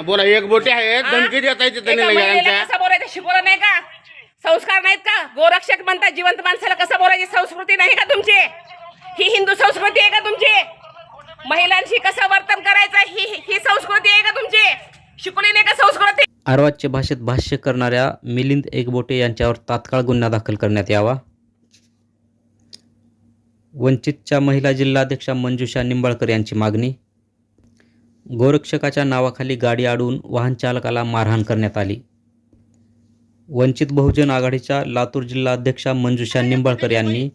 हा, बोला एक बोटे आहेत हा? धमकी देता येते त्यांनी एका लगेच महिलेला आमच्या. कसं बोलायचं? शिकवलं नाही का? संस्कार नाहीत का? गोरक्षक म्हणतात जिवंत माणसाला कसं बोलायची संस्कृती नाही का तुमची? ही हिंदू संस्कृती आहे का तुमची? महिलांशी कसं वर्तन करायचं? ही ही संस्कृती आहे का तुमची? शिकवली नाही का संस्कृती? आरवाच्य भाषेत भाष्य करणाऱ्या मिलिंद एकबोटे यांच्यावर तात्काळ गुन्हा दाखल करण्यात यावा. वंचितच्या महिला जिल्हाध्यक्षा मंजुषा निंबाळकर यांची मागणी. गोरक्षकाच्या नावाखाली गाडी अडवून वाहनचालकाला मारहाण करण्यात आली. वंचित बहुजन आघाडीच्या लातूर जिल्हा अध्यक्षा मंजुषा निंबाळकर यांनी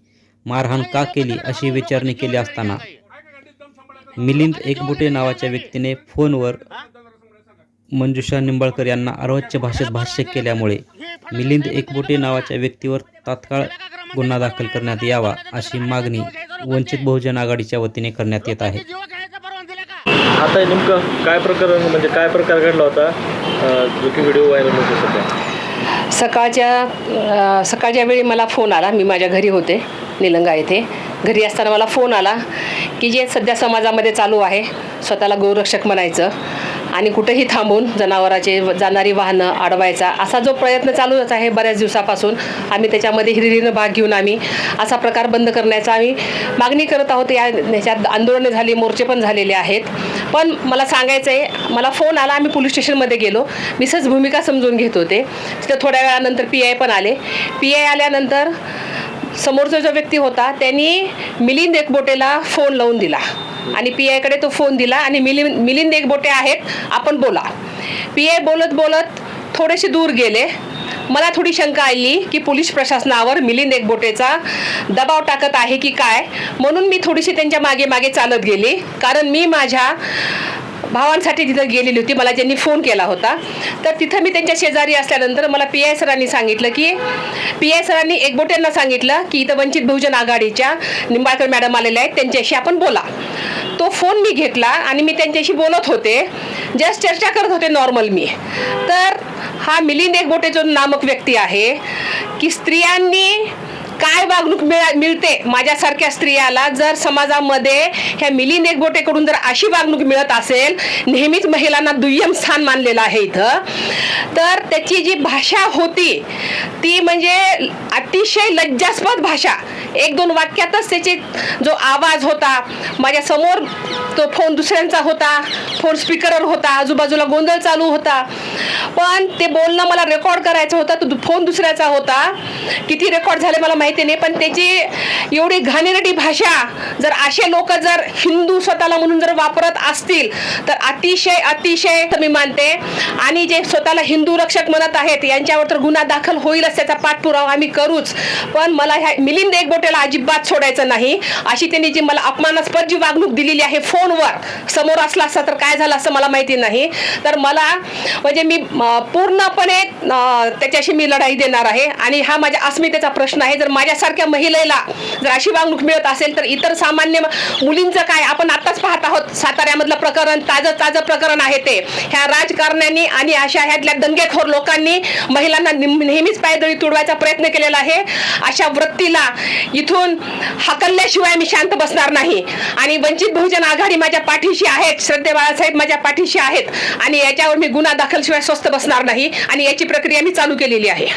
मारहाण का केली अशी विचारणी केली असताना मिलिंद एकबुटे नावाच्या व्यक्तीने फोनवर मंजुषा निंबाळकर यांना अर्वाच्य भाषेत भाष्य केल्यामुळे मिलिंद एकबुटे नावाच्या व्यक्तीवर तात्काळ गुन्हा दाखल करण्यात यावा अशी मागणी वंचित बहुजन आघाडीच्या वतीने करण्यात येत आहे. आता नेमकं काय प्रकरण म्हणजे काय प्रकार घडला होता? जो की व्हिडिओ व्हायरल होतो सध्या सकाळच्या सकाळच्या वेळी मला फोन आला. मी माझ्या घरी होते निलंगा येथे. घरी असताना मला फोन आला की जे सध्या समाजामध्ये चालू आहे स्वतःला गोरक्षक म्हणायचं. आणि कुठेही थांबून जनावराचे जाणारी वाहनं अडवायचा असा जो प्रयत्न चालूच आहे बऱ्याच दिवसापासून. आम्ही त्याच्यामध्ये हिरिरीनं भाग घेऊन आम्ही असा प्रकार बंद करण्याचा आम्ही मागणी करत आहोत. या ह्याच्यात आंदोलनं झाली मोर्चे पण झालेले आहेत. पण मला सांगायचं आहे मला फोन आला आम्ही पोलीस स्टेशनमध्ये गेलो. मी सहज भूमिका समजून घेत होते. तिथं थोड्या वेळानंतर पी आय पण आले. पी आय आल्यानंतर समोरचा जो व्यक्ती होता त्यांनी मिलिंद एकबोटेला फोन लावून दिला. आणि पी आयकडे तो फोन दिला आणि मिलिंद मिलिंद एकबोटे आहेत आपण बोला. पी आय बोलत बोलत थोडेसे दूर गेले. मला थोडी शंका आली की पोलीस प्रशासनावर मिलिंद एकबोटेचा दबाव टाकत आहे की काय? म्हणून मी थोडीशी त्यांच्या मागे मागे चालत गेली. कारण मी माझ्या भावांसाठी तिथं गेलेली होती. मला ज्यांनी फोन केला होता. तर तिथं मी त्यांच्या शेजारी असल्यानंतर मला पी आय सरांनी सांगितलं की पी आय सरांनी एकबोट्यांना सांगितलं की इथं वंचित बहुजन आघाडीच्या निंबाळकर मॅडम आलेल्या आहेत. त्यांच्याशी आपण बोला. तो फोन मी घेतला आणि मी त्यांच्याशी बोलत होते. जस्ट चर्चा करत होते नॉर्मल मी. तर हा मिलिंद एकबोटे जो नामक व्यक्ती आहे की स्त्रियांनी काय वागणूक मिळा मिळते माझ्यासारख्या स्त्रियाला जर समाजामध्ये ह्या मिलिंद एकबोटेकडून जर अशी वागणूक मिळत असेल नेहमीच महिलांना दुय्यम स्थान मानलेलं आहे इथं तर त्याची जी भाषा होती ती म्हणजे अतिशय लज्जास्पद भाषा. एक दोन वाक्यातच त्याचे जो आवाज होता माझ्यासमोर तो फोन दुसऱ्यांचा होता फोन स्पीकरवर होता आजूबाजूला गोंधळ चालू होता. पण ते बोलणं मला रेकॉर्ड करायचं होतं तो फोन दुसऱ्याचा होता. किती रेकॉर्ड झाले मला माहिती नाही पण त्याची एवढी घाणेरडी भाषा जर असे लोक जर हिंदू स्वतःला म्हणून जर वापरत असतील तर अतिशय अतिशय मी मानते. आणि जे स्वतःला हिंदू रक्षक म्हणत आहेत यांच्यावर तर गुन्हा दाखल होईलच त्याचा पाठपुरावा आम्ही करूच. पण मला ह्या मिलिंद एकबोटेला अजिबात सोडायचं नाही. अशी त्यांनी जी मला अपमानास्पद जी वागणूक दिलेली आहे फोनवर समोर असला असता तर काय झालं असं मला माहिती नाही. तर मला म्हणजे मी अं, पूर्णपणे त्याच्याशी मी लढाई देणार आहे. आणि हा माझ्या अस्मितेचा प्रश्न आहे. जर माझ्यासारख्या महिलेला जर अशी वागणूक मिळत असेल तर इतर सामान्य मुलींचं काय? आपण आताच पाहत आहोत. साताऱ्यामधलं प्रकरण ताजं ताजं प्रकरण आहे ते. ह्या राजकारण्यांनी आणि अशा ह्यातल्या दंगेखोर लोकांनी महिलांना नेहमीच पायदळी तुडवायचा प्रयत्न केलेला आहे. अशा वृत्तीला इथून हकलल्याशिवाय मी शांत बसणार नाही. आणि वंचित बहुजन आघाडी माझ्या पाठीशी आहेत. श्रद्धे बाळासाहेब माझ्या पाठीशी आहेत. आणि याच्यावर मी गुन्हा दाखल दाखलशिवाय स्वस्त बसणार नाही आणि याची प्रक्रिया मी चालू केलेली आहे.